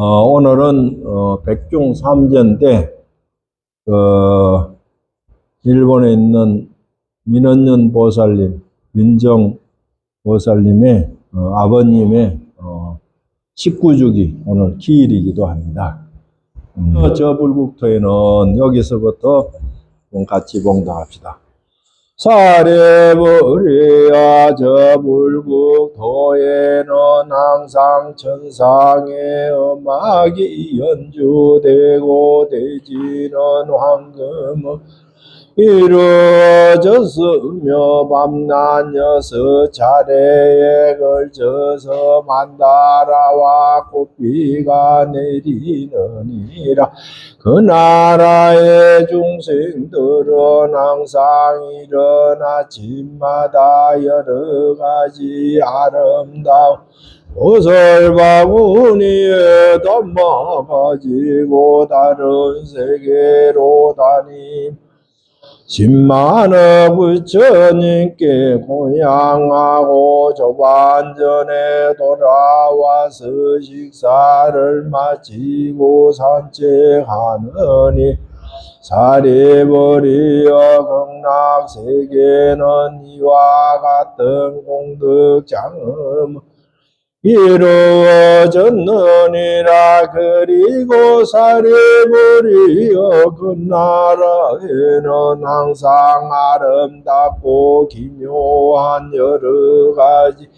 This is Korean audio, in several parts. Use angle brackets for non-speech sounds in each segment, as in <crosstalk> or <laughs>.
어, 오늘은 어, 백중 삼전 때 어, 일본에 있는 민원연 보살님, 민정 보살님의 어, 아버님의 어, 19주기 오늘 기일이기도 합니다. 음, 저 불국토에는 여기서부터 같이 봉독합시다. 사례버리야 저 불국토에는 항상 천상의 음악이 연주되고 대지는 황금을 이루어졌으며 밤낮 여섯 차례에 걸쳐서 만다라와 꽃비가 내리느니라. 그 나라의 중생들은 항상 이른 아침마다 여러 가지 아름다운 옷을 바구니에 담아 가지고 다른 세계로 다니 십만억 부처님께 고향하고 조반전에 돌아와서 식사를 마치고 산책하느니 사리버리어 극락세계는 이와 같은 공덕장음 이루어졌느니라. 그리고 사리버리어 그 나라에는 항상 아름답고 기묘한 여러 가지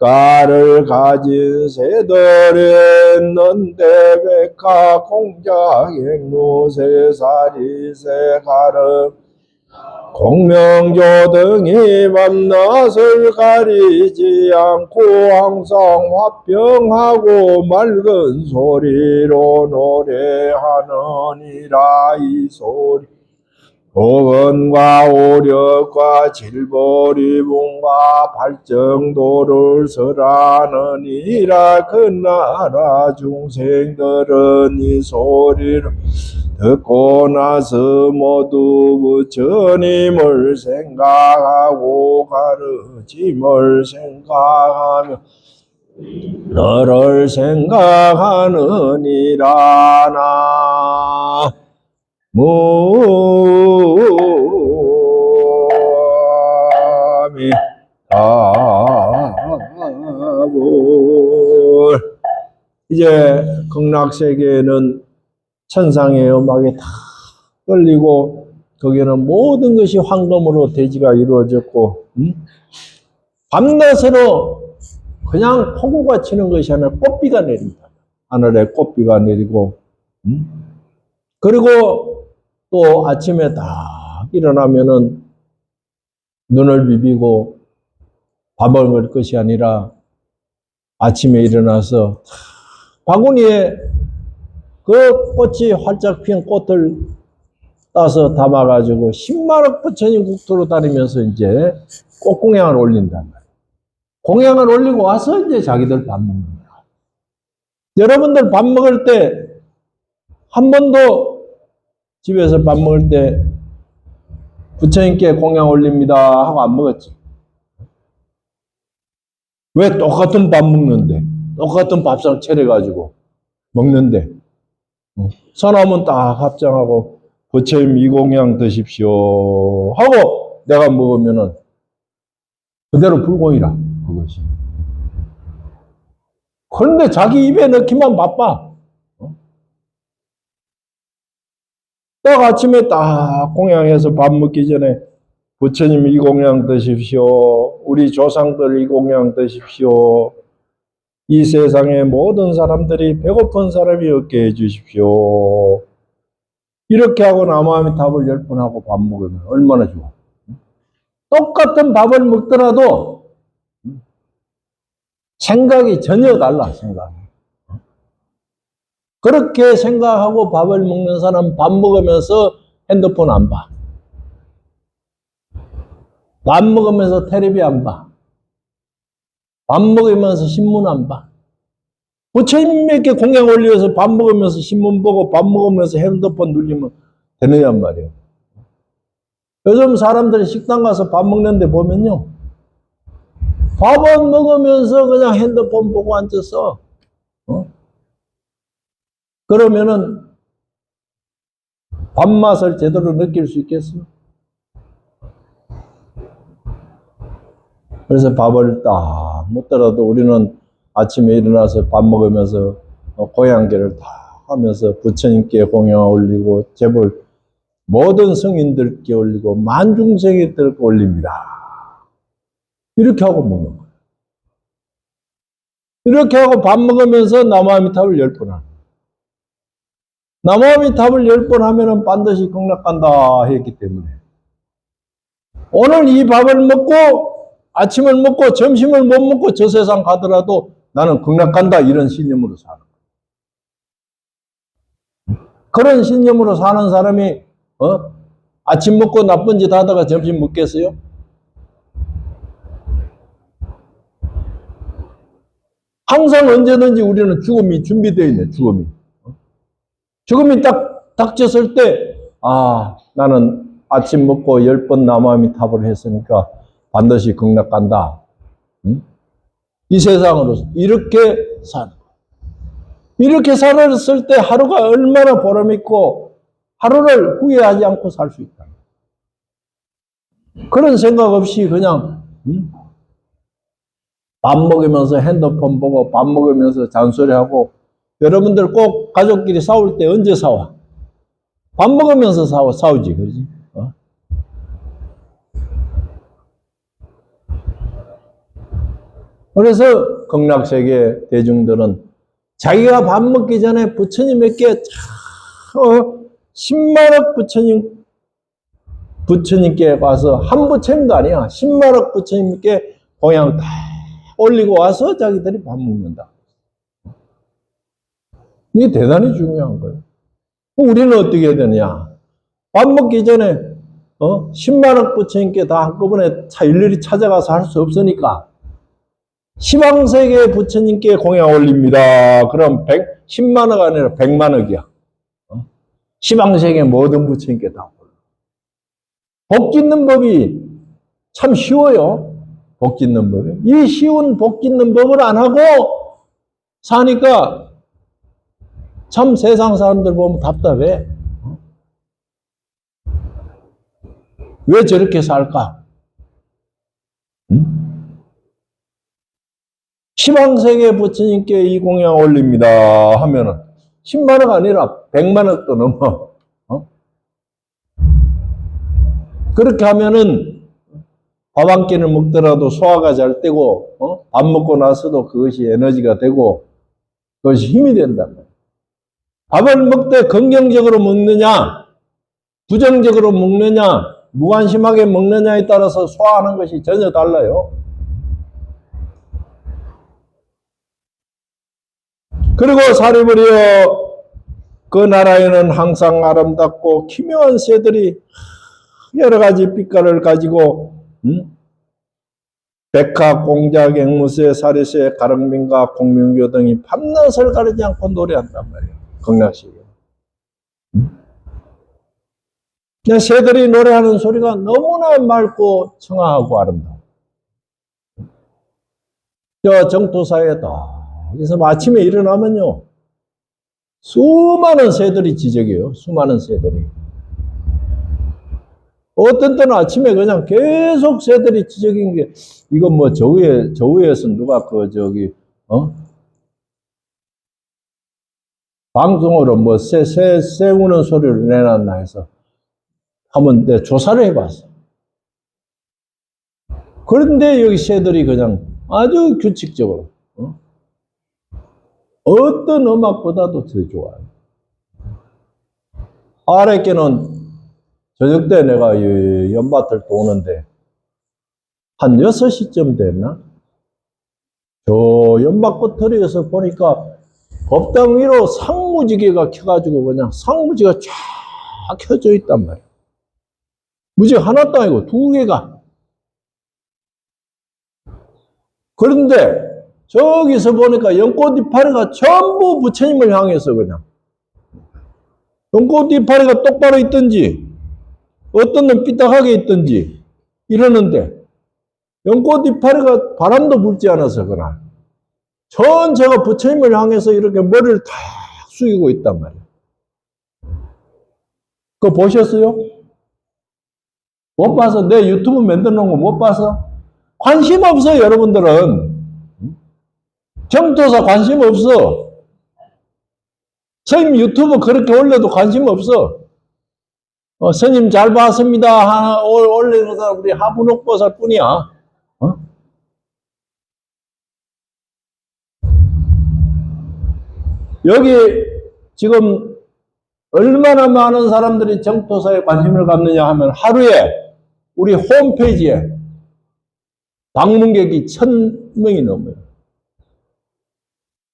가를 가진 새들이 있는데 백화 공작 앵무새 사리새 가름 공명조 등이 밤낮을 가리지 않고 항상 화평하고 맑은 소리로 노래하느니라 이 소리. 복원과 오력과 질보리봉과 발정도를 설하느니라 그 나라 중생들은 이 소리를 듣고 나서 모두 부처님을 생각하고 가르침을 생각하며 너를 생각하느니라 나. 무미. 다불 이제 극락세계에는 천상의 음악이 다 떨리고 거기는 모든 것이 황금으로 대지가 이루어졌고 음? 밤낮으로 그냥 폭우가 치는 것이 아니라 꽃비가 내린다. 하늘에 꽃비가 내리고 음? 그리고 또 아침에 딱 일어나면은 눈을 비비고 밥을 먹을 것이 아니라 아침에 일어나서 바구니에 그 꽃이 활짝 핀 꽃을 따서 담아가지고 10만억 부처님 국토로 다니면서 이제 꽃공양을 올린단 말이에요. 공양을 올리고 와서 이제 자기들 밥 먹는 거야. 여러분들 밥 먹을 때 한 번도 집에서 밥 먹을 때 부처님께 공양 올립니다 하고 안 먹었지. 왜 똑같은 밥 먹는데, 똑같은 밥상 차려가지고 먹는데, 서나면 딱 합장하고 부처님 이 공양 드십시오 하고 내가 먹으면은 그대로 불공이라 그것이. 그런데 자기 입에 넣기만 바빠. 어? 딱 아침에 딱 공양해서 밥 먹기 전에 부처님 이 공양 드십시오. 우리 조상들 이 공양 드십시오. 이 세상의 모든 사람들이 배고픈 사람이 없게 해주십시오. 이렇게 하고 나무아미 답을 열 번 하고 밥 먹으면 얼마나 좋아. 똑같은 밥을 먹더라도 생각이 전혀 달라, 생각이. 그렇게 생각하고 밥을 먹는 사람 밥 먹으면서 핸드폰 안 봐. 밥 먹으면서 텔레비 안 봐. 밥 먹으면서 신문 안 봐. 부처님에게 공양 올려서 밥 먹으면서 신문 보고 밥 먹으면서 핸드폰 눌리면 되느냔 말이에요. 요즘 사람들이 식당 가서 밥 먹는데 보면요. 밥은 먹으면서 그냥 핸드폰 보고 앉았어. 어? 그러면은 밥맛을 제대로 느낄 수 있겠어요? 그래서 밥을 딱 먹더라도 우리는 아침에 일어나서 밥 먹으면서 어, 고향계를 다 하면서 부처님께 공양 올리고 제볼 모든 성인들께 올리고 만중생이들께 올립니다. 이렇게 하고 먹는 거예요. 이렇게 하고 밥 먹으면서 나무아미탑을 열 번 하는. 나무아미탑을 열 번 하면은 반드시 극락 간다 했기 때문에 오늘 이 밥을 먹고 아침을 먹고 점심을 못 먹고 저 세상 가더라도 나는 극락 간다 이런 신념으로 사는 거예요. 그런 신념으로 사는 사람이 어? 아침 먹고 나쁜 짓 하다가 점심 먹겠어요? 항상 언제든지 우리는 죽음이 준비되어 있네, 죽음이. 어? 죽음이 딱 닥쳤을 때, 아, 나는 아침 먹고 열번 나무아미 탑을 했으니까 반드시 극락 간다. 응? 이 세상으로 이렇게 산. 이렇게 살았을 때 하루가 얼마나 보람있고 하루를 후회하지 않고 살 수 있다. 그런 생각 없이 그냥 응? 밥 먹으면서 핸드폰 보고 밥 먹으면서 잔소리하고 여러분들 꼭 가족끼리 싸울 때 언제 싸워? 밥 먹으면서 싸워, 싸우지, 그러지? 어? 그래서 극락세계 대중들은 자기가 밥 먹기 전에 부처님에게 어, 10만억 부처님 부처님께 와서 한 부처님도 아니야 10만억 부처님께 공양 다 올리고 와서 자기들이 밥 먹는다. 이게 대단히 중요한 거예요. 우리는 어떻게 해야 되냐? 밥 먹기 전에 어? 10만억 부처님께 다 한꺼번에 차 일일이 찾아가서 할 수 없으니까 시방세계 부처님께 공양 올립니다. 그럼 100, 10만억 아니라 100만억이야. 어? 시방세계 모든 부처님께 다 올려. 복 짓는 법이 참 쉬워요. 복 짓는 법이. 이 쉬운 복 짓는 법을 안 하고 사니까 참 세상 사람들 보면 답답해. 어? 왜 저렇게 살까? 응? 시방세계 부처님께 이 공양 올립니다 하면은 10만원 아니라 100만원도 넘어. 어? 그렇게 하면은 밥 한 끼를 먹더라도 소화가 잘 되고 어? 밥 먹고 나서도 그것이 에너지가 되고 그것이 힘이 말이야. 밥을 먹되 긍정적으로 먹느냐 부정적으로 먹느냐 무관심하게 먹느냐에 따라서 소화하는 것이 전혀 달라요. 그리고 사리버리여 그 나라에는 항상 아름답고 기묘한 새들이 여러 가지 빛깔을 가지고 음? 백화, 공작, 앵무새, 사리새, 가릉민가, 공명교 등이 밤낮을 가리지 않고 노래한단 말이에요. 극락시에. 음? 새들이 노래하는 소리가 너무나 맑고 청아하고 아름다워. 저 정토사에 다 그래서 아침에 일어나면요. 수많은 새들이 지적이에요. 수많은 새들이. 어떤 때는 아침에 그냥 계속 새들이 지적인 게, 이건 뭐, 저 위에, 저 위에서 누가 그, 저기, 어? 방송으로 뭐, 새, 새, 새 우는 소리를 내놨나 해서, 한번 내 조사를 해봤어. 그런데 여기 새들이 그냥 아주 규칙적으로, 어? 어떤 음악보다도 더 좋아요. 아래께는 저녁 때 내가 이 연밭을 도는데 한 6시쯤 됐나? 저 연밭 끝터리에서 보니까 법당 위로 상무지개가 켜가지고 그냥 상무지가 쫙 켜져 있단 말이야. 무지 하나도 아니고 두 개가. 그런데 저기서 보니까 연꽃 이파리가 전부 부처님을 향해서 그냥. 연꽃 이파리가 똑바로 있든지, 어떤 놈 삐딱하게 있든지, 이러는데, 연꽃 이파리가 바람도 불지 않아서 그날. 전체가 부처님을 향해서 이렇게 머리를 탁 숙이고 있단 말이에요. 그거 보셨어요? 못 봐서 내 유튜브 만들어 놓은 거 못 봐서? 관심 없어, 여러분들은. 정토사 관심 없어. 스님 유튜브 그렇게 올려도 관심 없어. 어, 스님 잘 봤습니다. 올- 올리는 사람 우리 하부옥보살 뿐이야. 어? 여기 지금 얼마나 많은 사람들이 정토사에 관심을 갖느냐 하면 하루에 우리 홈페이지에 방문객이 천 명이 넘어요.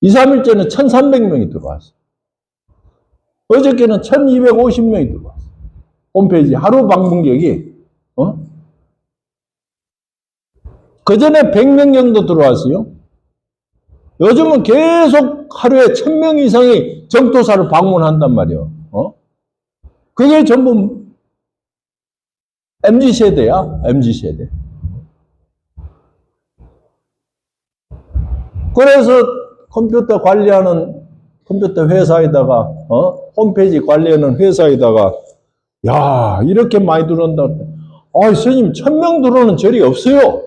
2, 3일 전에 1,300명이 들어왔어. 어저께는 1,250명이 들어왔어. 홈페이지 하루 방문객이 어? 그 전에 100명 정도 들어왔어요. 요즘은 계속 하루에 1000명 이상이 정토사를 방문한단 말이에요. 어? 그게 전부 MZ 세대야, MZ 세대. 그래서 컴퓨터 관리하는 컴퓨터 회사에다가 어? 홈페이지 관리하는 회사에다가 야 이렇게 많이 들어온다. 아 스님 천명 들어오는 절이 없어요.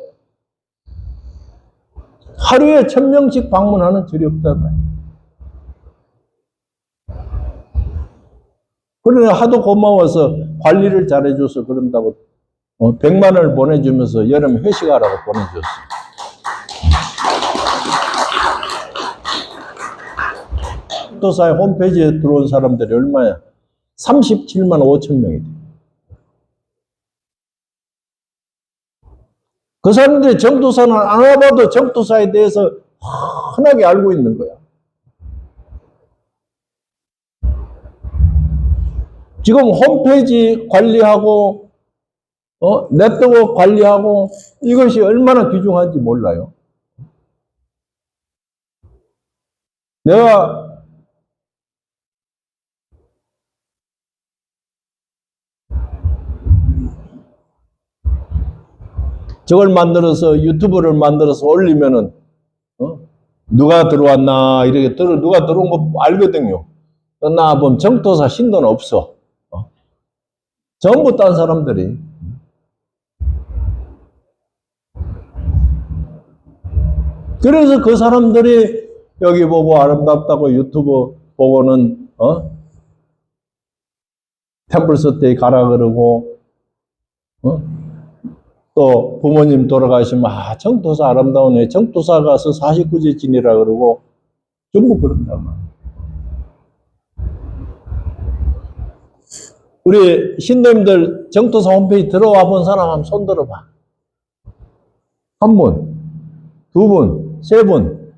하루에 천 명씩 방문하는 절이 없단 말이에요. 그러나 하도 고마워서 관리를 잘해줘서 그런다고 어, 100만 원을 보내주면서 여름 회식하라고 보내줬어. 도사의 홈페이지에 들어온 사람들이 얼마야? 37만 5천 명이 돼. 그 사람들이 정도사는 안 와봐도 정도사에 대해서 흔하게 알고 있는 거야. 지금 홈페이지 관리하고, 어, 네트워크 관리하고, 이것이 얼마나 귀중한지 몰라요. 내가 저걸 만들어서 유튜브를 만들어서 올리면은 어? 누가 들어왔나 이렇게 들어 누가 들어온 거 알거든요. 나 보면 정토사 신도는 없어. 어? 전부 딴 사람들이. 그래서 그 사람들이 여기 보고 아름답다고 유튜브 보고는 어? 템플스 때 가라 그러고 어? 또 부모님 돌아가시면 아 정토사 아름다우네. 정토사 가서 49제 지내라 그러고 전부 그런단 말이야 우리 신도님들 정토사 홈페이지 들어와 본 사람 한번 손 들어봐. 한 분, 두 분, 세 분,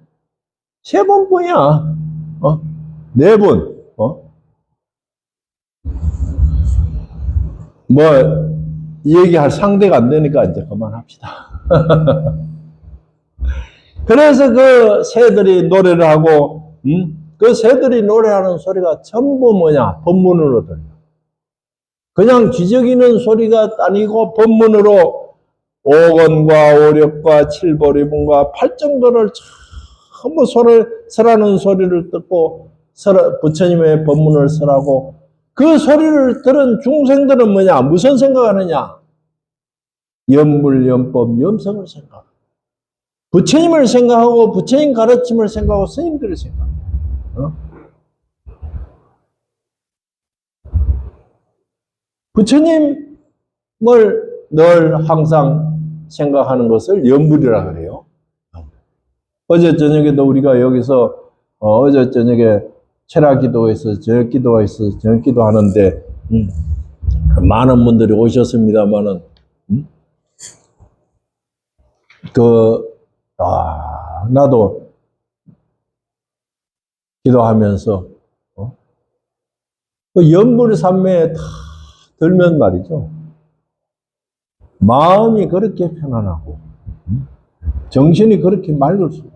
세 번뿐이야. 어? 네 분, 어? 뭐 얘기할 상대가 안 되니까 이제 그만합시다. <laughs> 그래서 그 새들이 노래를 하고, 음? 그 새들이 노래하는 소리가 전부 뭐냐? 법문으로 들려. 그냥 기저귀는 소리가 아니고 법문으로 오건과 오력과 칠보리분과 팔정도를 전부 소를 설하는 소리를 듣고 설, 부처님의 법문을 설하고 그 소리를 들은 중생들은 뭐냐? 무슨 생각하느냐? 염물, 염법, 염성을 생각. 부처님을 생각하고 부처님 가르침을 생각하고 스님들을 생각. 어? 부처님을 늘 항상 생각하는 것을 염불이라 그래요. 어제 저녁에도 우리가 여기서 어, 어제 저녁에 철학 기도에서 저녁 기도에서 저녁 기도 하는데 음, 많은 분들이 오셨습니다만은 음? 그 아, 나도 기도하면서 어? 그 연불 삼매에 다 들면 말이죠. 마음이 그렇게 편안하고 음? 정신이 그렇게 맑을 없어요.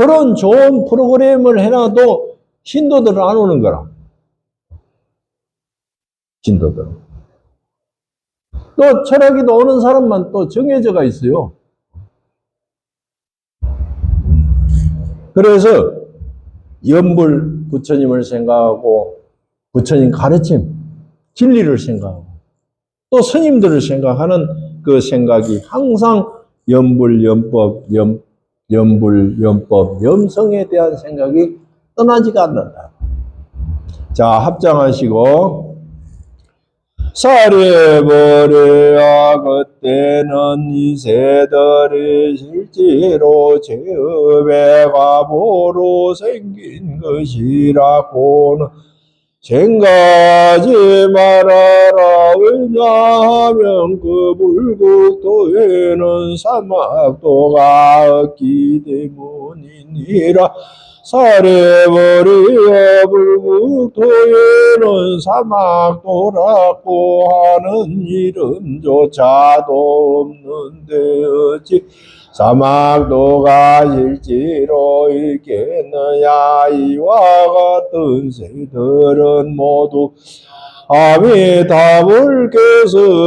그런 좋은 프로그램을 해놔도 신도들은 안 오는 거라. 신도들은. 또 철학이도 오는 사람만 또 정해져가 있어요. 그래서 연불 부처님을 생각하고 부처님 가르침, 진리를 생각하고 또 스님들을 생각하는 그 생각이 항상 연불, 연법, 염, 연불, 연법, 염성에 대한 생각이 떠나지가 않는다. 자, 합장하시고 사례버려야 그때는 이세들이 실제로 제업의 과보로 생긴 것이라고는 생각하지 말아라. 왜냐하면 그 불국토에는 사막도가 없기 때문이니라. 사례버리여 불국토에는 사막도라고 하는 이름조차도 없는데 어찌 사막도가 실제로 있겠느냐? 이와 같은 새들은 모두 아미다불께서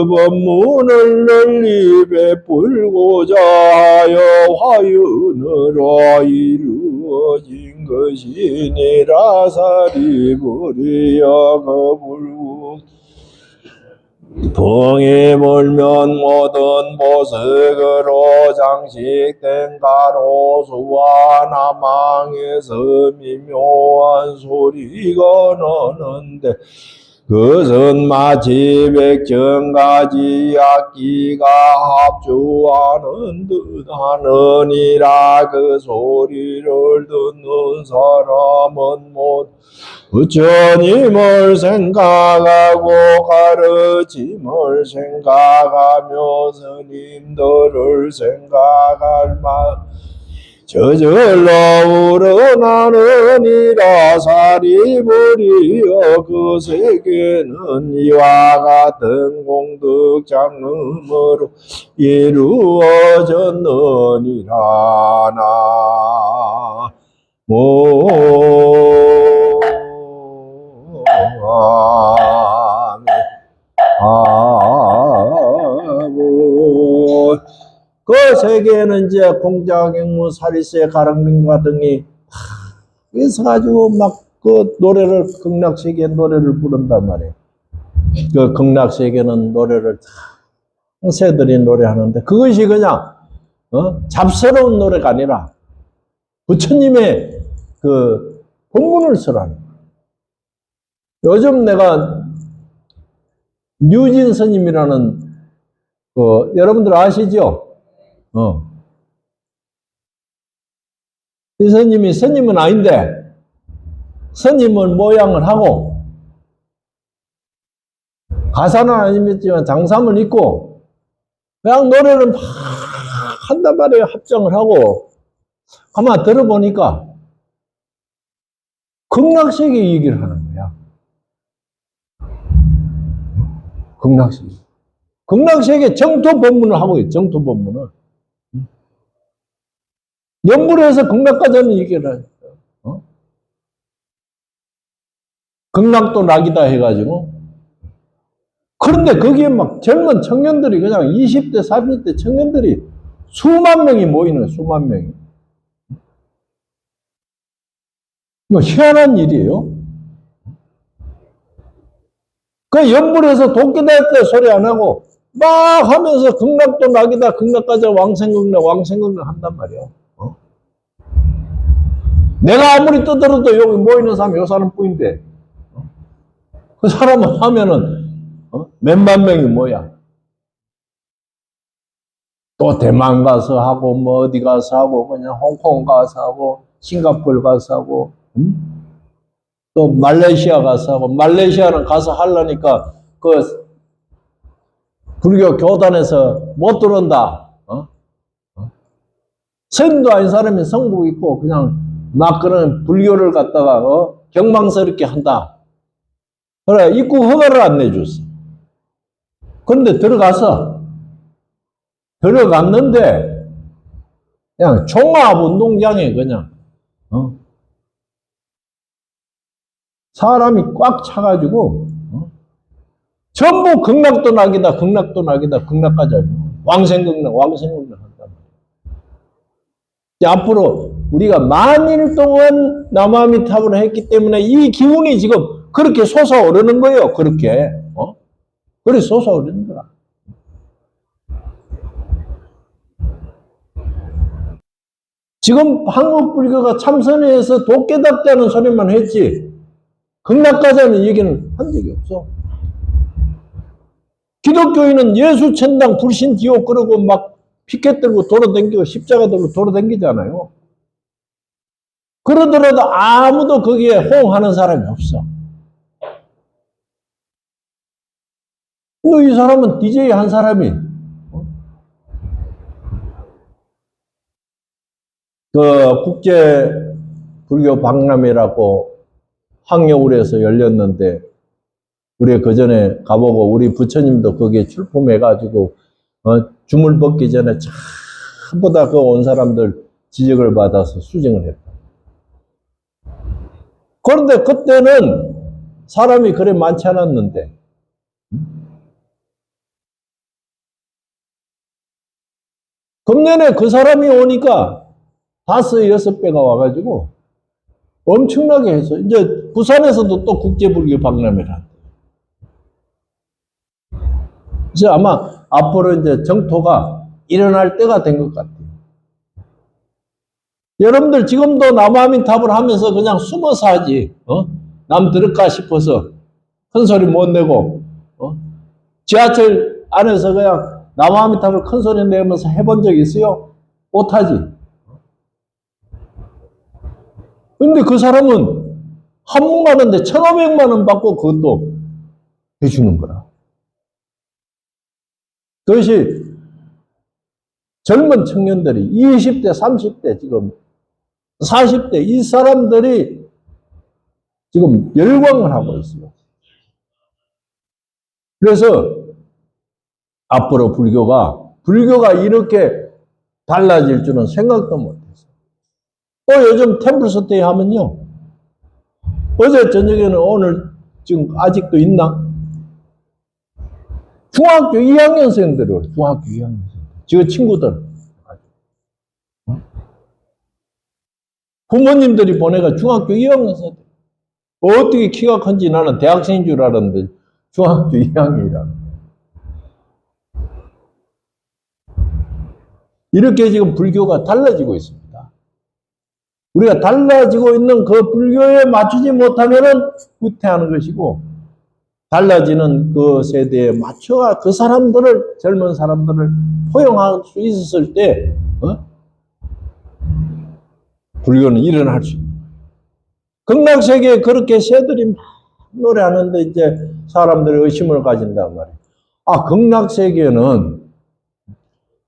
법문을 널리 베풀고자 하여 화윤으로 이루어진 것이니라. 사리부리여 그불 국 봉이 몰면 모든 보석으로 장식된 가로수와 나망에서 미묘한 소리가 나는데 그것은 마치 백정가지 악기가 합주하는 듯 하느니라 그 소리를 듣는 사람은 못 부처님을 생각하고 가르침을 생각하며 스님들을 생각할 만 저절로 우러나느니라 사리부리여 그 세계는 이와 같은 공덕 장음으로 이루어졌느니라 나. 아 세계에는 이제 공자경무 사리세 가랑민가 등이 있어가지고 막 그 노래를 극락세계 노래를 부른단 말이에요. 그 극락세계는 노래를 다 새들이 노래하는데 그것이 그냥 어? 잡스러운 노래가 아니라 부처님의 그 본문을 쓰라는 거예요. 요즘 내가 뉴진 스님이라는 그 여러분들 아시죠? 어. 이 스님이 스님은 아닌데 스님은 모양을 하고 가사는 아니지만 장삼을 입고 그냥 노래를 막 한단 말이에요. 합정을 하고 가만 들어보니까 극락세계 얘기를 하는 거야. 극락세계. 극락세계 정토 법문을 하고 있어요. 정토 법문을. 연불에서 극락까지 얘기를 하죠. 어? 극락도 낙이다 해가지고. 그런데 거기에 막 젊은 청년들이 그냥 20대, 30대 청년들이 수만 명이 모이는. 수만 명이. 이거 희한한 일이에요. 그 연불에서 도끼다 때 소리 안 하고 막 하면서 극락도 낙이다, 극락까지 왕생극락, 왕생극락 한단 말이야. 어? 내가 아무리 떠들어도 여기 모이는 사람 요 사람 뿐인데 어? 그 사람은 하면은 어? 몇만 명이 뭐야? 또 대만 가서 하고 뭐 어디 가서 하고 그냥 홍콩 가서 하고 싱가포르 가서 하고 음? 또 말레이시아 가서 하고 말레이시아는 가서 하려니까 그 불교 교단에서 못 들어온다. 어? 어? 스님도 아닌 사람이 성복 있고 그냥 막 그런 불교를 갖다가 어? 경망스럽게 한다. 그래 입국 허가를 안 내줬어. 그런데 들어가서 들어갔는데 그냥 종합운동장에 그냥 어? 사람이 꽉 차가지고 어? 전부 극락도 낙이다 극락도 낙이다 극락까지 왕생극락 왕생극락. 이제 앞으로 우리가 만일 동안 나무아미탑을 했기 때문에 이 기운이 지금 그렇게 솟아오르는 거예요. 그렇게. 어? 그래 솟아오르는 거야. 지금 한국 불교가 참선회에서 도깨닫자는 소리만 했지 극락가자는 얘기는 한 적이 없어. 기독교인은 예수 천당 불신 지옥 그러고 막 피켓 들고 돌아다니고 십자가 들고 돌아다니잖아요. 그러더라도 아무도 거기에 호응하는 사람이 없어. 너이 사람은 DJ 한 사람이 어? 그 국제 불교 박람회라고 황여울에서 열렸는데 우리 그 전에 가보고 우리 부처님도 거기에 출품해가지고 어, 주물 벗기 전에 전부 다 그 온 사람들 지적을 받아서 수정을 했다. 그런데 그때는 사람이 그래 많지 않았는데 금년에 그 사람이 오니까 다섯 여섯 배가 와가지고 엄청나게 해서 이제 부산에서도 또 국제불교 박람회를 한대. 그래서 아마 앞으로 이제 정토가 일어날 때가 된 것 같아요. 여러분들 지금도 남아민 탑을 하면서 그냥 숨어서 하지, 어? 남 들을까 싶어서 큰 소리 못 내고, 어? 지하철 안에서 그냥 남아민 탑을 큰 소리 내면서 해본 적 있어요? 못하지. 근데 그 사람은 한국 가는데 1,500만 원 받고 그것도 해주는 거라. 그것이 젊은 청년들이 20대, 30대, 지금 40대 이 사람들이 지금 열광을 하고 있어요. 그래서 앞으로 불교가 불교가 이렇게 달라질 줄은 생각도 못했어요. 또 요즘 템플스테이 하면요. 어제 저녁에는 오늘 지금 아직도 있나? 중학교 2학년생들을 중학교 2학년생들 저 친구들 어? 부모님들이 보내가 중학교 2학년생들 어떻게 키가 큰지 나는 대학생인 줄 알았는데 중학교 2학년이라 이렇게 지금 불교가 달라지고 있습니다. 우리가 달라지고 있는 그 불교에 맞추지 못하면은 후퇴하는 것이고 달라지는 그 세대에 맞춰가 그 사람들을 젊은 사람들을 포용할 수 있었을 때 어? 불교는 일어날 수. 극락세계에 그렇게 새들이 막 노래하는데 이제 사람들이 의심을 가진단 말이에요. 아 극락세계는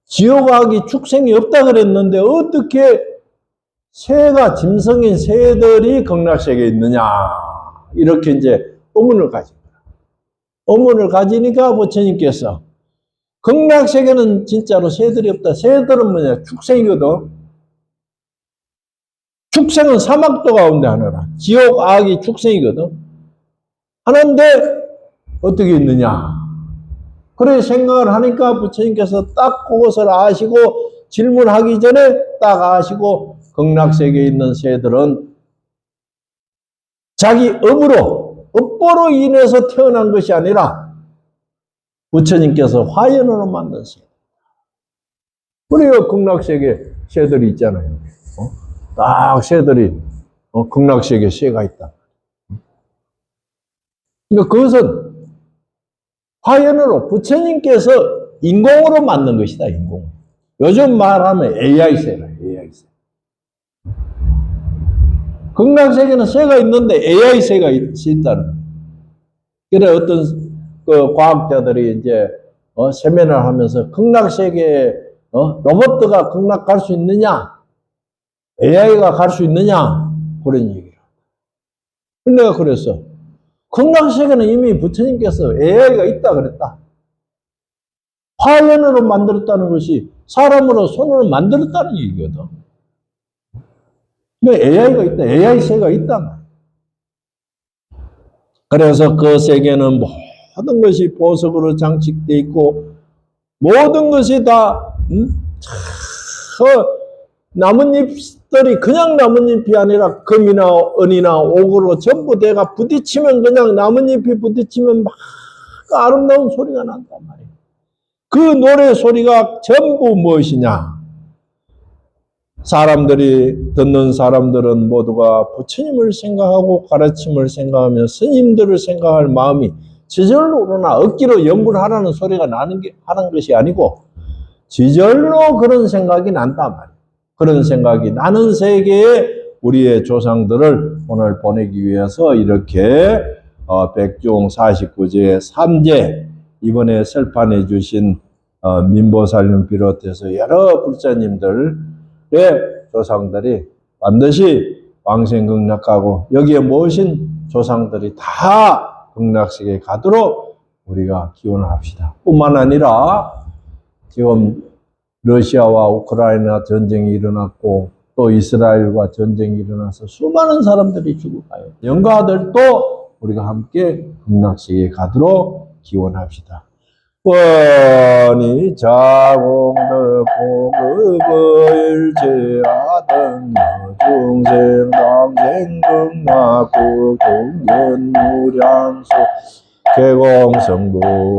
지옥악이 축생이 없다 그랬는데 어떻게 새가 짐승인 새들이 극락세계에 있느냐 이렇게 이제 의문을 가진 거야. 의문을 가지니까 부처님께서 극락세계는 진짜로 새들이 없다. 새들은 뭐냐 축생이거든. 축생은 사막도 가운데 하나라. 지옥 악이 축생이거든. 하는데 어떻게 있느냐. 그래 생각을 하니까 부처님께서 딱 그것을 아시고 질문하기 전에 딱 아시고 극락세계에 있는 새들은 자기 업으로, 업보로 인해서 태어난 것이 아니라 부처님께서 화연으로 만든 새. 그래요, 극락세계 새들이 있잖아요. 어? 딱 새들이, 어, 극락세계 새가 있다. 그러니까 그것은 화연으로 부처님께서 인공으로 만든 것이다, 인공. 요즘 말하면 AI 새라, AI 새. 극락세계는 새가 있는데 AI 새가 있다는. 그래 어떤 그 과학자들이 이제 어, 세면을 하면서 극락세계에 어, 로봇가 극락 갈 수 있느냐? AI가 갈 수 있느냐? 그런 얘기를. 내가 그랬어. 극락세계는 이미 부처님께서 AI가 있다 그랬다. 화연으로 만들었다는 것이 사람으로 손으로 만들었다는 얘기거든. AI가 있다. AI세가 있다. 그래서 그 세계는 모든 것이 보석으로 장식되어 있고 모든 것이 다 음? 나뭇잎들이 그냥 나뭇잎이 아니라 금이나 은이나 옥으로 전부 내가 부딪히면 그냥 나뭇잎이 부딪히면 막 아름다운 소리가 난단 말이에요. 그 노래 소리가 전부 무엇이냐? 사람들이 듣는 사람들은 모두가 부처님을 생각하고 가르침을 생각하며 스님들을 생각할 마음이 지절로나 억지로 연구를 하라는 소리가 나는 게 하는 것이 아니고 지절로 그런 생각이 난단 말이에요. 그런 생각이 나는 세계에 우리의 조상들을 오늘 보내기 위해서 이렇게 어, 백종 49제의 3제 이번에 설판해 주신 어, 민보살님 비롯해서 여러 불자님들의 조상들이 반드시 왕생극락하고 여기에 모신 조상들이 다 극락식에 가도록 우리가 기원을 합시다. 뿐만 아니라 지금 러시아와 우크라이나 전쟁이 일어났고 또 이스라엘과 전쟁이 일어나서 수많은 사람들이 죽어가요. 영가들도 우리가 함께 극락식에 가도록 기원합시다. 원이 자공덕 보급을제하등 중생 당생 극락국 동견 무량수 개공성불도